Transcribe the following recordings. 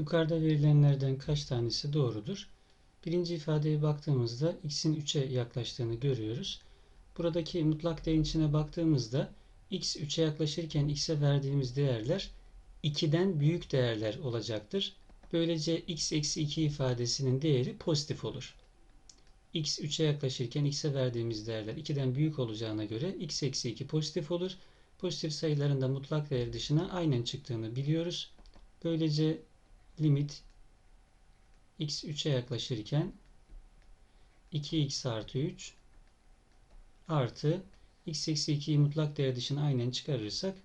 Yukarıda verilenlerden kaç tanesi doğrudur? Birinci ifadeye baktığımızda x'in 3'e yaklaştığını görüyoruz. Buradaki mutlak değerin içine baktığımızda x 3'e yaklaşırken x'e verdiğimiz değerler 2'den büyük değerler olacaktır. Böylece x eksi 2 ifadesinin değeri pozitif olur. x 3'e yaklaşırken x'e verdiğimiz değerler 2'den büyük olacağına göre x eksi 2 pozitif olur. Pozitif sayıların da mutlak değer dışına aynen çıktığını biliyoruz. Böylece limit x 3'e yaklaşırken 2x artı 3 artı x eksi 2'yi mutlak değer dışına aynen çıkarırsak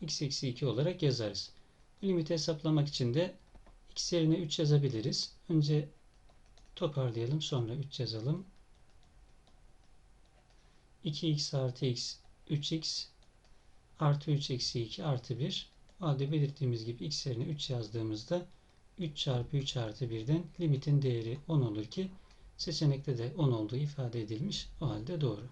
x eksi 2 olarak yazarız. Bu limiti hesaplamak için de x yerine 3 yazabiliriz. Önce toparlayalım sonra 3 yazalım. 2x artı x 3x artı 3 eksi 2 artı 1 o halde belirttiğimiz gibi x yerine 3 yazdığımızda 3 çarpı 3 artı 1'den limitin değeri 10 olur ki seçenekte de 10 olduğu ifade edilmiş. O halde doğru.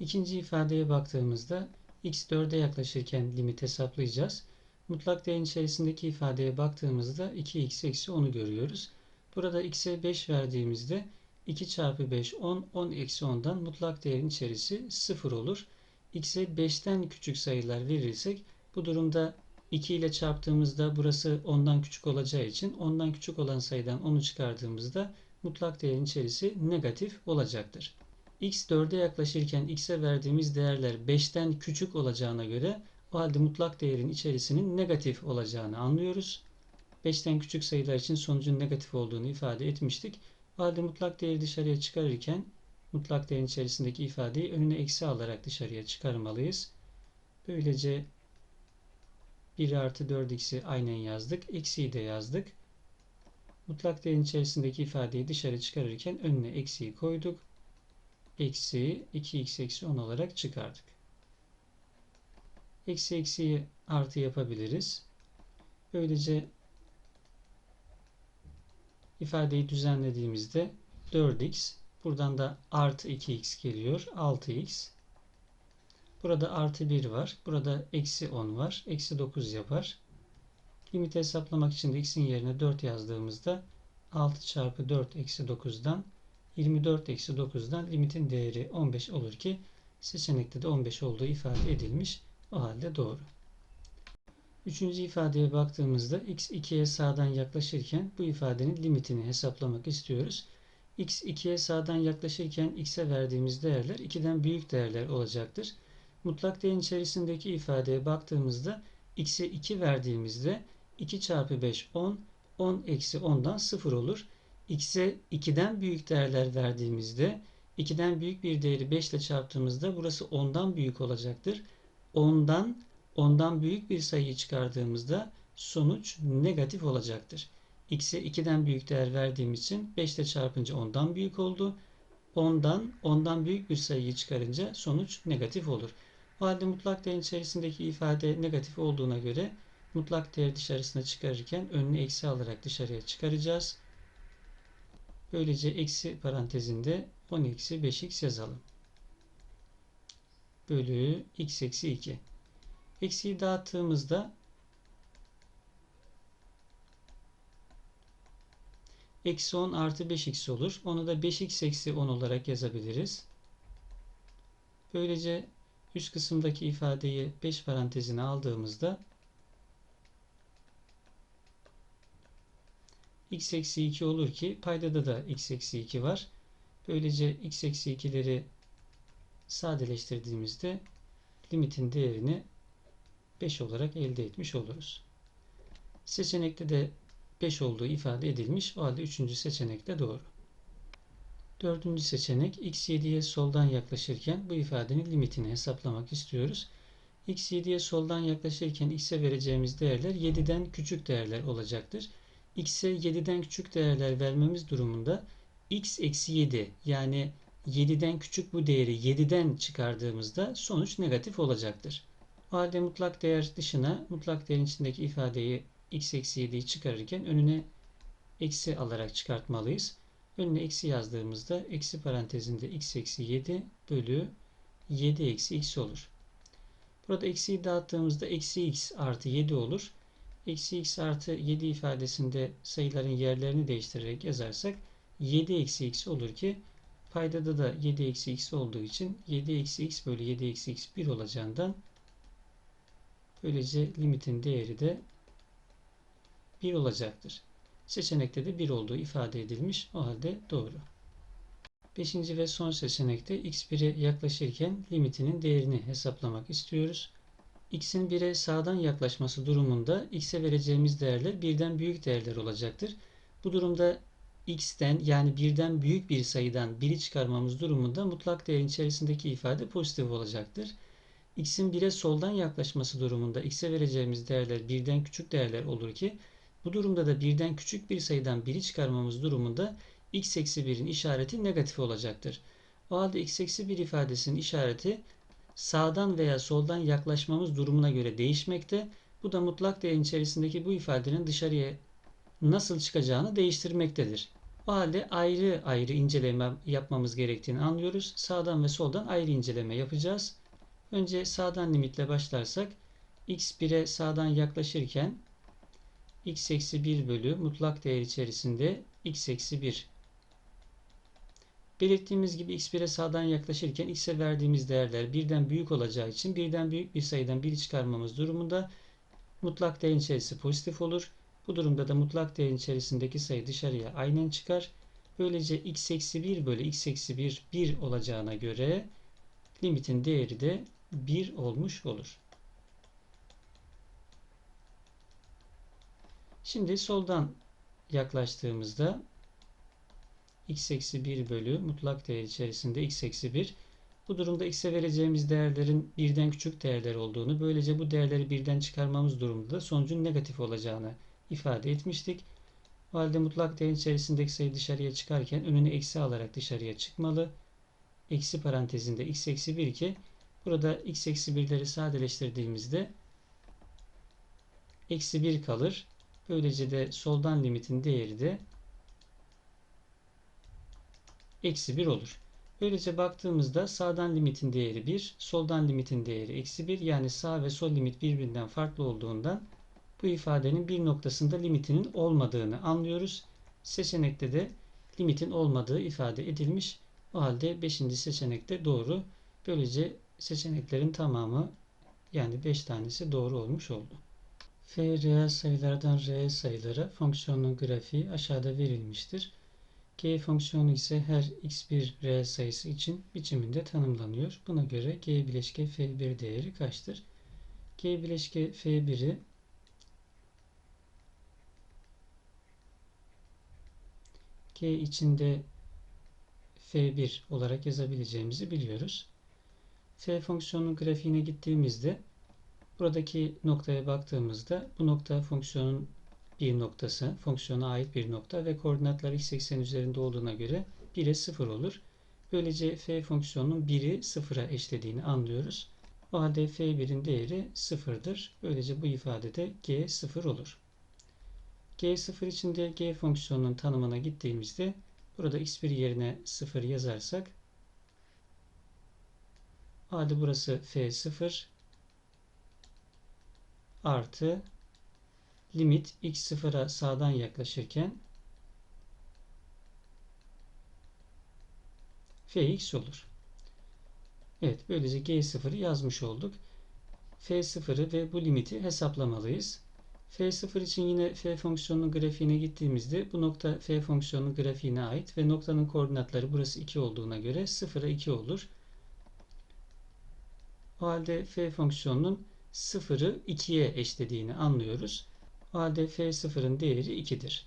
İkinci ifadeye baktığımızda x 4'e yaklaşırken limit hesaplayacağız. Mutlak değerin içerisindeki ifadeye baktığımızda 2x eksi 10'u görüyoruz. Burada x'e 5 verdiğimizde 2 çarpı 5 10, 10 eksi 10'dan mutlak değerin içerisi 0 olur. x'e 5'ten küçük sayılar verirsek bu durumda 2 ile çarptığımızda burası 10'dan küçük olacağı için 10'dan küçük olan sayıdan 10'u çıkardığımızda mutlak değerin içerisi negatif olacaktır. x 4'e yaklaşırken x'e verdiğimiz değerler 5'ten küçük olacağına göre o halde mutlak değerin içerisinin negatif olacağını anlıyoruz. 5'ten küçük sayılar için sonucun negatif olduğunu ifade etmiştik. O halde mutlak değeri dışarıya çıkarırken mutlak değerin içerisindeki ifadeyi önüne eksi alarak dışarıya çıkarmalıyız. Böylece 1 artı 4x'i aynen yazdık. Eksiyi de yazdık. Mutlak değerin içerisindeki ifadeyi dışarı çıkarırken önüne eksiyi koyduk. Eksi 2x eksi 10 olarak çıkardık. Eksi eksiyi artı yapabiliriz. Böylece ifadeyi düzenlediğimizde 4x buradan da artı 2x geliyor. 6x Burada artı 1 var. Burada eksi 10 var. Eksi 9 yapar. Limiti hesaplamak için de x'in yerine 4 yazdığımızda 6 çarpı 4 eksi 9'dan 24 eksi 9'dan limitin değeri 15 olur ki seçenekte de 15 olduğu ifade edilmiş. O halde doğru. Üçüncü ifadeye baktığımızda x 2'ye sağdan yaklaşırken bu ifadenin limitini hesaplamak istiyoruz. x 2'ye sağdan yaklaşırken x'e verdiğimiz değerler 2'den büyük değerler olacaktır. Mutlak değerin içerisindeki ifadeye baktığımızda x'e 2 verdiğimizde 2 çarpı 5 10, 10 eksi 10'dan 0 olur. x'e 2'den büyük değerler verdiğimizde 2'den büyük bir değeri 5 ile çarptığımızda burası 10'dan büyük olacaktır. 10'dan 10'dan büyük bir sayıyı çıkardığımızda sonuç negatif olacaktır. x'e 2'den büyük değer verdiğim için 5 ile çarpınca 10'dan büyük oldu. 10'dan 10'dan büyük bir sayıyı çıkarınca sonuç negatif olur. O halde mutlak değer içerisindeki ifade negatif olduğuna göre mutlak değer dışarısına çıkarırken önünü eksi alarak dışarıya çıkaracağız. Böylece eksi parantezinde 10 eksi 5x yazalım. Bölü x eksi 2. Eksiyi dağıttığımızda eksi 10 artı 5x olur. Onu da 5x eksi 10 olarak yazabiliriz. Böylece üst kısımdaki ifadeyi 5 parantezine aldığımızda x eksi 2 olur ki paydada da x eksi 2 var. Böylece x eksi 2'leri sadeleştirdiğimizde limitin değerini 5 olarak elde etmiş oluruz. Seçenekte de 5 olduğu ifade edilmiş. O halde 3. seçenek de doğru. Dördüncü seçenek x7'ye soldan yaklaşırken bu ifadenin limitini hesaplamak istiyoruz. x7'ye soldan yaklaşırken x'e vereceğimiz değerler 7'den küçük değerler olacaktır. x'e 7'den küçük değerler vermemiz durumunda x eksi 7 yani 7'den küçük bu değeri 7'den çıkardığımızda sonuç negatif olacaktır. O halde mutlak değer dışına mutlak değerin içindeki ifadeyi x eksi 7'yi çıkarırken önüne eksi alarak çıkartmalıyız. Önüne eksi yazdığımızda eksi parantezinde x eksi 7 bölü 7 eksi x olur. Burada eksiyi dağıttığımızda eksi x artı 7 olur. Eksi x artı 7 ifadesinde sayıların yerlerini değiştirerek yazarsak 7 eksi x olur ki paydada da 7 eksi x olduğu için 7 eksi x bölü 7 eksi x 1 olacağından böylece limitin değeri de 1 olacaktır. Seçenekte de 1 olduğu ifade edilmiş. O halde doğru. Beşinci ve son seçenekte x1'e yaklaşırken limitinin değerini hesaplamak istiyoruz. x'in 1'e sağdan yaklaşması durumunda x'e vereceğimiz değerler birden büyük değerler olacaktır. Bu durumda x'ten yani birden büyük bir sayıdan 1'i çıkarmamız durumunda mutlak değerin içerisindeki ifade pozitif olacaktır. x'in 1'e soldan yaklaşması durumunda x'e vereceğimiz değerler birden küçük değerler olur ki bu durumda da birden küçük bir sayıdan 1'i çıkarmamız durumunda x eksi 1'in işareti negatif olacaktır. O halde x eksi 1 ifadesinin işareti sağdan veya soldan yaklaşmamız durumuna göre değişmekte. Bu da mutlak değerin içerisindeki bu ifadenin dışarıya nasıl çıkacağını değiştirmektedir. O halde ayrı ayrı inceleme yapmamız gerektiğini anlıyoruz. Sağdan ve soldan ayrı inceleme yapacağız. Önce sağdan limitle başlarsak x 1'e sağdan yaklaşırken x eksi 1 bölü mutlak değer içerisinde x eksi 1 Belirttiğimiz gibi x1'e sağdan yaklaşırken x'e verdiğimiz değerler birden büyük olacağı için birden büyük bir sayıdan 1'i çıkarmamız durumunda mutlak değerin içerisi pozitif olur. Bu durumda da mutlak değerin içerisindeki sayı dışarıya aynen çıkar. Böylece x eksi 1 bölü x eksi 1 1 olacağına göre limitin değeri de 1 olmuş olur. Şimdi soldan yaklaştığımızda x eksi 1 bölü mutlak değer içerisinde x eksi 1. Bu durumda x'e vereceğimiz değerlerin birden küçük değerler olduğunu, böylece bu değerleri birden çıkarmamız durumunda sonucun negatif olacağını ifade etmiştik. O halde mutlak değer içerisindeki sayı dışarıya çıkarken önünü eksi alarak dışarıya çıkmalı. Eksi parantezinde x eksi 1 ki burada x eksi 1'leri sadeleştirdiğimizde eksi 1 kalır. Böylece de soldan limitin değeri de eksi 1 olur. Böylece baktığımızda sağdan limitin değeri 1, soldan limitin değeri eksi 1. Yani sağ ve sol limit birbirinden farklı olduğundan bu ifadenin bir noktasında limitinin olmadığını anlıyoruz. Seçenekte de limitin olmadığı ifade edilmiş. O halde 5. seçenekte doğru. Böylece seçeneklerin tamamı yani 5 tanesi doğru olmuş oldu. F reel sayılardan reel sayılara fonksiyonun grafiği aşağıda verilmiştir. G fonksiyonu ise her x1 reel sayısı için biçiminde tanımlanıyor. Buna göre G bileşke F1 değeri kaçtır? G bileşke F1'i G içinde F1 olarak yazabileceğimizi biliyoruz. F fonksiyonunun grafiğine gittiğimizde buradaki noktaya baktığımızda bu nokta fonksiyonun bir noktası, fonksiyona ait bir nokta ve koordinatlar x eksen üzerinde olduğuna göre 1'e 0 olur. Böylece f fonksiyonunun 1'i 0'a eşlediğini anlıyoruz. O halde f1'in değeri 0'dır. Böylece bu ifadede g 0 olur. g0 için de g fonksiyonunun tanımına gittiğimizde burada x1 yerine 0 yazarsak o halde burası f0 artı limit x sıfıra sağdan yaklaşırken fx olur. Evet böylece g0'ı yazmış olduk. f0'ı ve bu limiti hesaplamalıyız. f0 için yine f fonksiyonunun grafiğine gittiğimizde bu nokta f fonksiyonunun grafiğine ait ve noktanın koordinatları burası 2 olduğuna göre 0'a 2 olur. O halde f fonksiyonunun 0'ı 2'ye eşlediğini anlıyoruz. O halde f0'ın değeri 2'dir.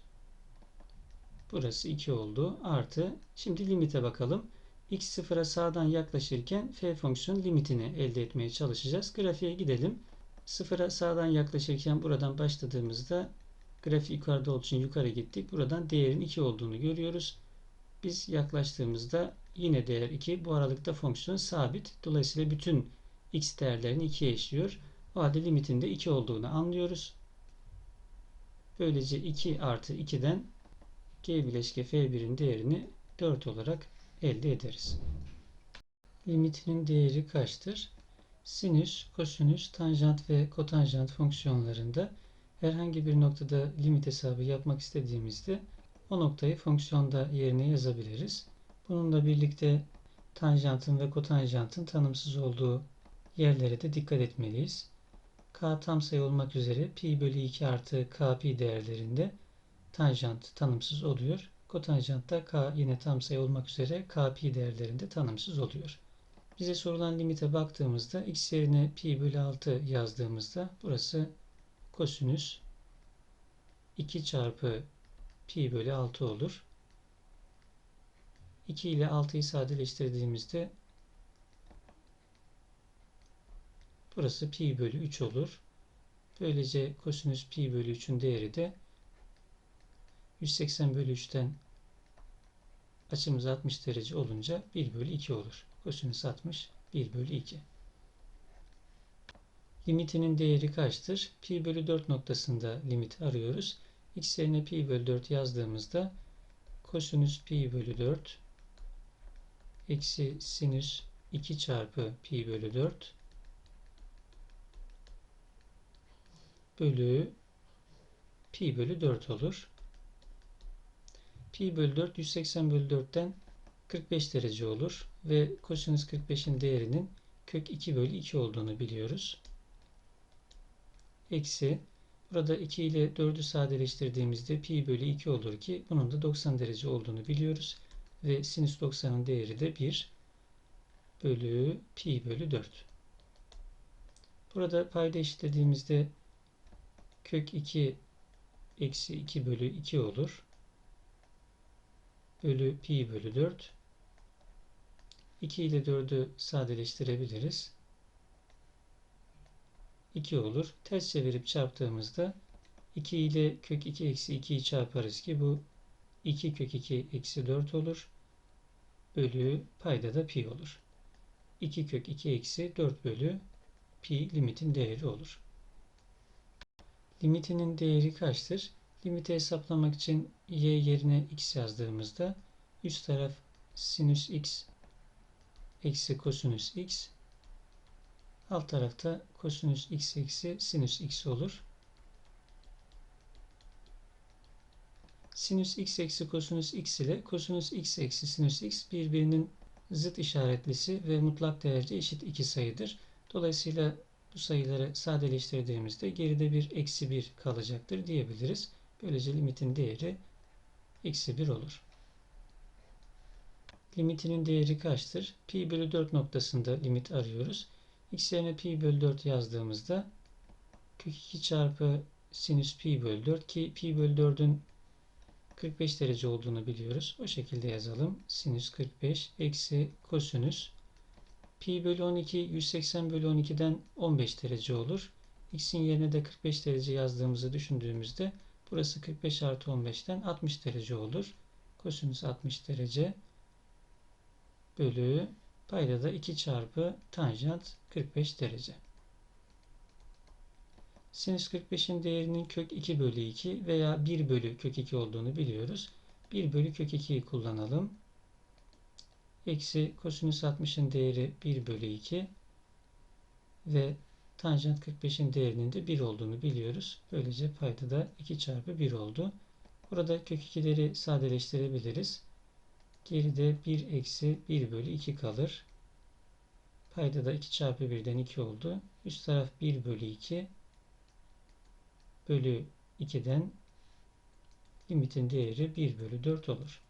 Burası 2 oldu. Artı. Şimdi limite bakalım. x sıfıra sağdan yaklaşırken f fonksiyon limitini elde etmeye çalışacağız. Grafiğe gidelim. Sıfıra sağdan yaklaşırken buradan başladığımızda grafik yukarıda olduğu için yukarı gittik. Buradan değerin 2 olduğunu görüyoruz. Biz yaklaştığımızda yine değer 2. Bu aralıkta fonksiyon sabit. Dolayısıyla bütün x değerlerini 2'ye eşliyor. O halde limitin de 2 olduğunu anlıyoruz. Böylece 2 artı 2'den G bileşke F1'in değerini 4 olarak elde ederiz. Limitinin değeri kaçtır? Sinüs, kosinüs, tanjant ve kotanjant fonksiyonlarında herhangi bir noktada limit hesabı yapmak istediğimizde o noktayı fonksiyonda yerine yazabiliriz. Bununla birlikte tanjantın ve kotanjantın tanımsız olduğu yerlere de dikkat etmeliyiz. K tam sayı olmak üzere pi bölü 2 artı k pi değerlerinde tanjant tanımsız oluyor. Kotanjantta k yine tam sayı olmak üzere k pi değerlerinde tanımsız oluyor. Bize sorulan limite baktığımızda x yerine pi bölü 6 yazdığımızda burası kosinüs 2 çarpı pi bölü 6 olur. 2 ile 6'yı sadeleştirdiğimizde burası pi bölü 3 olur. Böylece kosinüs pi bölü 3'ün değeri de 180 bölü 3'ten açımız 60 derece olunca 1 bölü 2 olur. Kosinüs 60 1 bölü 2. Limitinin değeri kaçtır? Pi bölü 4 noktasında limit arıyoruz. x yerine pi bölü 4 yazdığımızda kosinüs pi bölü 4 eksi sinüs 2 çarpı pi bölü 4 bölü pi bölü 4 olur. Pi bölü 4 180 bölü 4'ten 45 derece olur ve kosinüs 45'in değerinin kök 2 bölü 2 olduğunu biliyoruz. Eksi burada 2 ile 4'ü sadeleştirdiğimizde pi bölü 2 olur ki bunun da 90 derece olduğunu biliyoruz. Ve sinüs 90'ın değeri de 1 bölü pi bölü 4. Burada payda eşitlediğimizde kök 2 eksi 2 bölü 2 olur. Bölü pi bölü 4. 2 ile 4'ü sadeleştirebiliriz. 2 olur. Ters çevirip çarptığımızda 2 ile kök 2 eksi 2'yi çarparız ki bu 2 kök 2 eksi 4 olur. Bölü payda da pi olur. 2 kök 2 eksi 4 bölü pi limitin değeri olur. Limitinin değeri kaçtır? Limiti hesaplamak için y yerine x yazdığımızda üst taraf sinüs x eksi kosinüs x alt tarafta kosinüs x eksi sinüs x olur. Sinüs x eksi kosinüs x ile kosinüs x eksi sinüs x birbirinin zıt işaretlisi ve mutlak değerce eşit iki sayıdır. Dolayısıyla bu sayıları sadeleştirdiğimizde geride bir eksi 1 kalacaktır diyebiliriz. Böylece limitin değeri eksi 1 olur. Limitinin değeri kaçtır? Pi bölü 4 noktasında limit arıyoruz. x yerine pi bölü 4 yazdığımızda kök 2 çarpı sinüs pi bölü 4 ki pi bölü 4'ün 45 derece olduğunu biliyoruz. O şekilde yazalım. Sinüs 45 eksi kosinüs pi bölü 12 180 bölü 12'den 15 derece olur. x'in yerine de 45 derece yazdığımızı düşündüğümüzde burası 45 artı 15'ten 60 derece olur. Kosinüs 60 derece bölü payda da 2 çarpı tanjant 45 derece. Sinüs 45'in değerinin kök 2 bölü 2 veya 1 bölü kök 2 olduğunu biliyoruz. 1 bölü kök 2'yi kullanalım. Eksi kosinüs 60'ın değeri 1 bölü 2 ve tanjant 45'in değerinin de 1 olduğunu biliyoruz. Böylece payda da 2 çarpı 1 oldu. Burada kök 2'leri sadeleştirebiliriz. Geride 1 eksi 1 bölü 2 kalır. Payda da 2 çarpı 1'den 2 oldu. Üst taraf 1 bölü 2 bölü 2'den limitin değeri 1 bölü 4 olur.